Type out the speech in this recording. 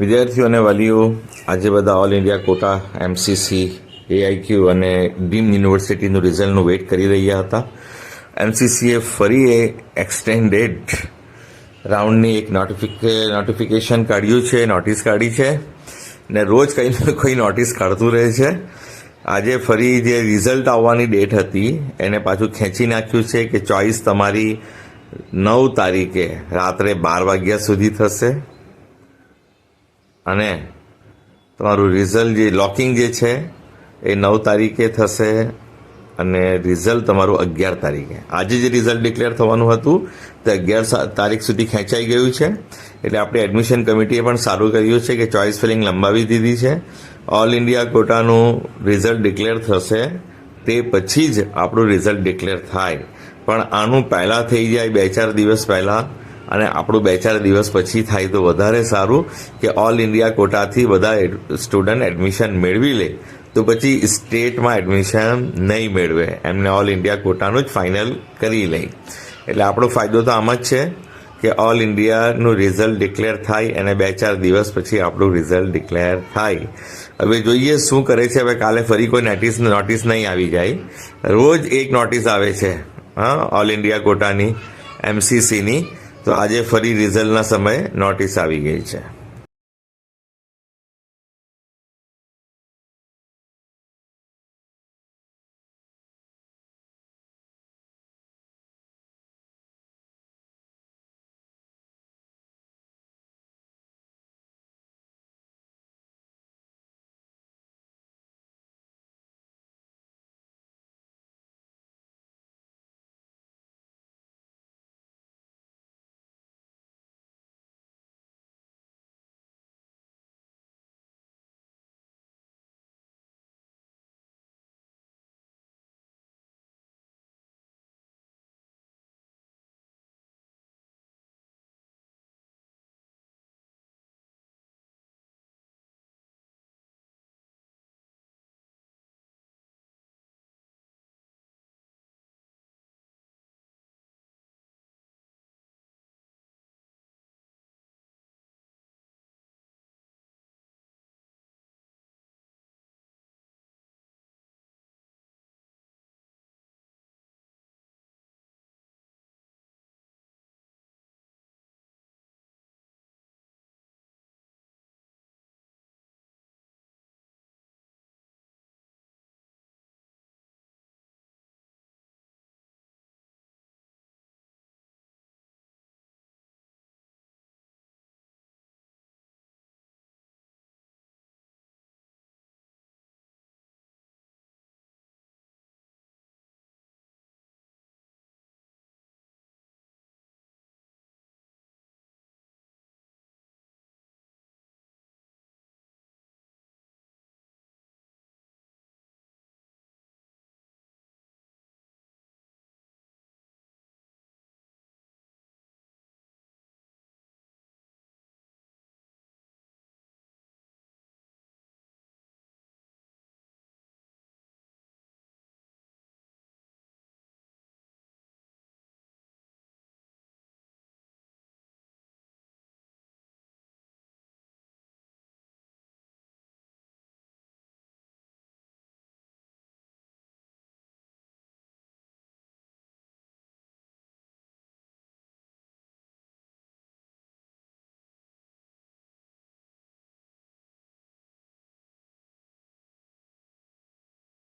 વિદ્યાર્થીઓ અને વાલીઓ, આજે બધા all India quota MCC AIQ અને ડીમ યુનિવર્સિટીનું રિઝલ્ટનું વેઇટ કરી રહ્યા હતા. એમસીસીએ ફરી એ એક્સટેન્ડેડ રાઉન્ડની એક નોટિફિકે નોટિફિકેશન કાઢ્યું છે નોટિસ કાઢી છે ને રોજ કંઈ ને કોઈ નોટિસ કાઢતું રહે છે. આજે ફરી જે રિઝલ્ટ આવવાની ડેટ હતી, એને પાછું ખેંચી નાખ્યું છે કે ચોઈસ તમારી નવ તારીખે રાત્રે બાર વાગ્યા સુધી થશે. અને તમારું રિઝલ્ટ જે લોકિંગ જે છે, એ નવ તારીખે થશે અને રિઝલ્ટ તમારું અગિયાર તારીખે. આજે જે રિઝલ્ટ ડિક્લેર થવાનું હતું, તે અગિયાર તારીખ સુધી ખેંચાઈ ગયું છે. એટલે આપણી એડમિશન કમિટીએ પણ સારું કર્યું છે કે ચોઇસ ફિલિંગ લંબાવી દીધી છે. ઓલ ઇન્ડિયા કોટાનું રિઝલ્ટ ડિક્લેર થશે, તે પછી જ આપણું રિઝલ્ટ ડિક્લેર થાય. પણ આનું પહેલાં થઈ જાય બે ચાર દિવસ પહેલાં અને આપણું બે ચાર દિવસ પછી થાય તો વધારે સારું કે ઓલ ઇન્ડિયા કોટાથી બધા સ્ટુડન્ટ એડમિશન મેળવી લે. તો પછી સ્ટેટમાં એડમિશન નહીં મેળવે. એમને ઓલ ઇન્ડિયા કોટાનું જ ફાઇનલ કરી લે. એટલે આપણો ફાયદો તો આમ જ છે કે ઓલ ઇન્ડિયાનું રિઝલ્ટ ડિક્લેર થાય અને બે ચાર દિવસ પછી આપણું રિઝલ્ટ ડિક્લેર થાય. હવે જોઈએ શું કરે છે. હવે કાલે ફરી કોઈ નોટિસ નોટિસ નહીં આવી જાય. રોજ એક નોટિસ આવે છે, હા ઓલ ઇન્ડિયા કોટાની એમસીસીની તો આજે ફરી રિઝલ્ટના સમયે નોટિસ આવી ગઈ છે.